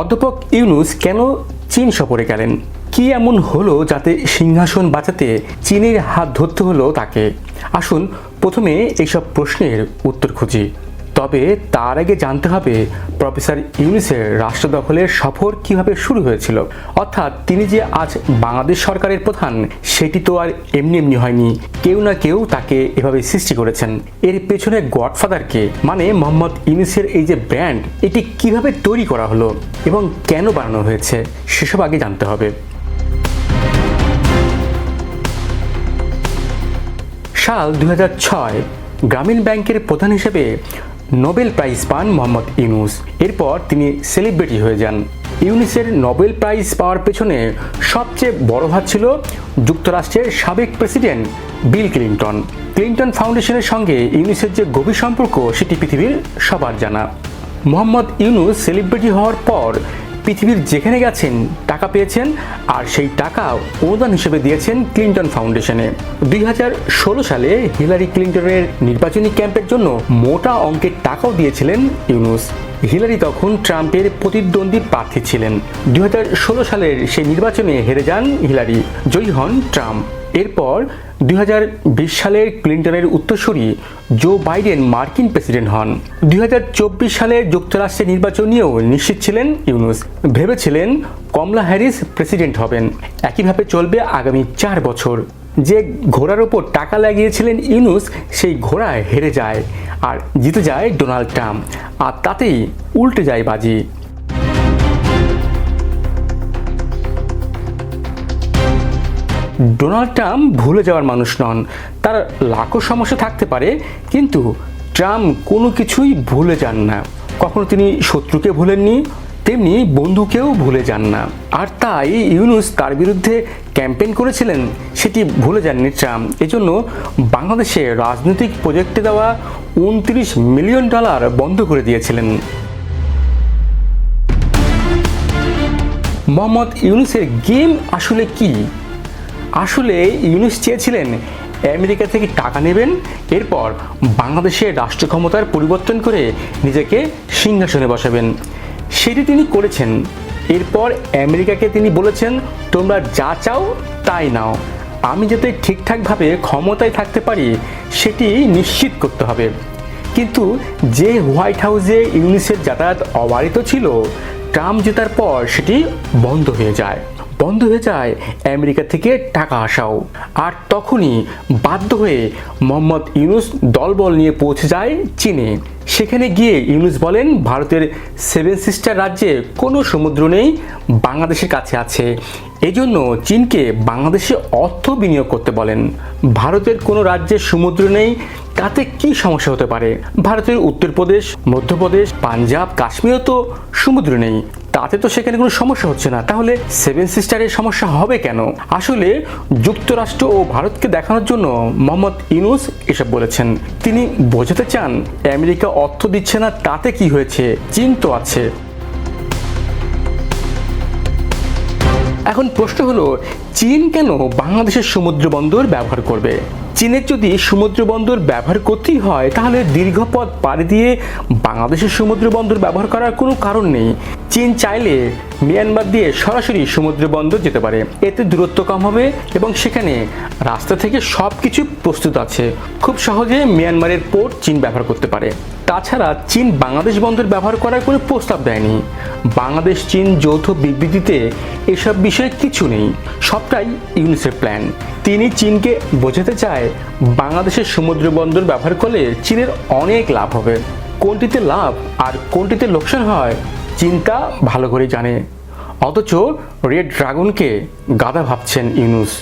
অধ্যাপক ইউনুস কেন চীন সফরে গেলেন? কি এমন হলো যাতে সিংহাসন বাঁচাতে চীনের হাত ধরতে হলো তাকে? আসুন প্রথমে এইসব প্রশ্নের উত্তর খুঁজি। তবে তার আগে জানতে হবে, প্রফেসর ইউনিসের রাষ্ট্র দখলের সফর কীভাবে শুরু হয়েছিল। অর্থাৎ তিনি যে আজ বাংলাদেশ সরকারের প্রধান, সেটি তো আর এমনি এমনি হয়নি। কেউ না কেউ তাকে এভাবে সৃষ্টি করেছেন। এর পেছনে গডফাদারকে মানে মোহাম্মদ ইউনিসের এই যে ব্র্যান্ড, এটি কীভাবে তৈরি করা হলো এবং কেন বানানো হয়েছে, সেসব আগে জানতে হবে। সাল দু হাজার ছয়, গ্রামীণ ব্যাংকের প্রধান হিসেবে নোবেল প্রাইজ পান মোহাম্মদ ইউনুস। এরপর তিনি সেলিব্রিটি হয়ে যান। ইউনিসের নোবেল প্রাইজ পাওয়ার পেছনে সবচেয়ে বড় হাত ছিল যুক্তরাষ্ট্রের সাবেক প্রেসিডেন্ট বিল ক্লিন্টন। ক্লিন্টন ফাউন্ডেশনের সঙ্গে ইউনিসের যে গভীর সম্পর্ক, সেটি পৃথিবীর সবার জানা। মোহাম্মদ ইউনুস সেলিব্রিটি হওয়ার পর পৃথিবীর যেখানে গেছেন, টাকা পেয়েছেন আর সেই টাকা অনুদান হিসেবে দিয়েছেন ক্লিন্টন ফাউন্ডেশনে। দু হাজার ষোলো সালে হিলারি ক্লিন্টনের নির্বাচনী ক্যাম্পের জন্য মোটা অঙ্কের টাকাও দিয়েছিলেন ইউনুস। হিলারি তখন ট্রাম্পের প্রতিদ্বন্দ্বী প্রার্থী ছিলেন। দুই হাজার ষোলো সালের সেই নির্বাচনে হেরে যান হিলারি। জয়ী হন ট্রাম্প। এরপর দুই হাজার বিশ সালের ক্লিন্টনের উত্তরসূরি জো বাইডেন মার্কিন প্রেসিডেন্ট হন। দুই সালের যুক্তরাষ্ট্রের নির্বাচন নিয়েও নিশ্চিত ছিলেন ইউনুস। ভেবেছিলেন কমলা হ্যারিস প্রেসিডেন্ট হবেন। একইভাবে চলবে আগামী চার বছর। যে ঘোড়ার ওপর টাকা লাগিয়েছিলেন ইউনুস, সেই ঘোড়া হেরে যায়। আর জিতে যায় ডোনাল্ড ট্রাম্প। আর তাতেই উল্টে যায় বাজি। ডোনাল্ড ট্রাম্প ভুলে যাওয়ার মানুষ নন। তার লাখো সমস্যা থাকতে পারে, কিন্তু ট্রাম্প কোনো কিছুই ভুলে যান না। কখনো তিনি শত্রুকে ভুলেননি, তেমনি বন্ধুকেও ভুলে যান না। আর তাই ইউনুস তার বিরুদ্ধে ক্যাম্পেইন করেছিলেন, সেটি ভুলে যাননি ট্রাম্প। এজন্য বাংলাদেশে রাজনৈতিক প্রজেক্টে দেওয়া উনত্রিশ মিলিয়ন ডলার বন্ধ করে দিয়েছিলেন। মোহাম্মদ ইউনুসের গেম আসলে কি? আসলে ইউনুস চেয়েছিলেন আমেরিকা থেকে টাকা নেবেন, এরপর বাংলাদেশের রাষ্ট্র ক্ষমতার পরিবর্তন করে নিজেকে সিংহাসনে বসাবেন। সেটি তিনি করেছেন। এরপর আমেরিকাকে তিনি বলেছেন, তোমরা যা চাও তাই নাও। আমি যাতে ঠিকঠাকভাবে ক্ষমতায় থাকতে পারি, সেটি নিশ্চিত করতে হবে। কিন্তু যে হোয়াইট হাউসে ইউনিসের যাতায়াত অবারিত ছিল, ট্রাম্প জেতার পর সেটি বন্ধ হয়ে যায়। বন্ধ হয়ে যায়, আমেরিকা থেকে টাকা আসাও। আর তখনই বাধ্য হয়ে মোহাম্মদ ইউনুস দলবল নিয়ে পৌঁছে যায় চীনে। সেখানে গিয়ে ইউনুস বলেন, ভারতের সেভেন সিস্টার রাজ্যে কোনো সমুদ্র নেই, বাংলাদেশের কাছে আছে। এজন্য চীনকে বাংলাদেশে অর্থ বিনিয়োগ করতে বলেন। ভারতের কোনো রাজ্যে সমুদ্র নেই, তাতে কি সমস্যা হতে পারে? ভারতের উত্তরপ্রদেশ, মধ্যপ্রদেশ, পাঞ্জাব, কাশ্মীরও তো সমুদ্র নেই। তাতে তো সেখানে কোনো সমস্যা হচ্ছে না। তাহলে সেভেন সিস্টারের সমস্যা হবে কেন? আসলে যুক্তরাষ্ট্র ও ভারতকে দেখানোর জন্য মোহাম্মদ ইনুস এসব বলেছেন। তিনি বোঝাতে চান, আমেরিকা অর্থ দিচ্ছে না, তাতে কি হয়েছে? চীন তো আছে। এখন প্রশ্ন হলো, চীন কেন বাংলাদেশের সমুদ্র বন্দর ব্যবহার করবে? চীনের যদি সমুদ্র বন্দর ব্যবহার করতেই হয়, তাহলে দীর্ঘ পথ পাড়ি দিয়ে বাংলাদেশের সমুদ্র বন্দর ব্যবহার করার কোনো কারণ নেই। চীন চাইলে মিয়ানমার দিয়ে সরাসরি সমুদ্র বন্দর যেতে পারে। এতে দূরত্ব কম হবে এবং সেখানে রাস্তা থেকে সব কিছু প্রস্তুত আছে। খুব সহজে মিয়ানমারের পোর্ট চীন ব্যবহার করতে পারে। তাছাড়া চীন বাংলাদেশ বন্দর ব্যবহার করার কোনো প্রস্তাব দেয়নি। বাংলাদেশ, চীন যৌথ বিবৃতিতে এসব বিষয়ে কিছু নেই। সবটাই ইউনিসেফ প্ল্যান। তিনি চীনকে বোঝাতে চায় বাংলাদেশের সমুদ্র বন্দর ব্যবহার করলে চীনের অনেক লাভ হবে। কোনটিতে লাভ আর কোনটিতে লোকসান হয়, চিন্তা ভালো করে জানে। অথচ রেড ড্রাগনকে গাদা ভাবছেন ইউনুস।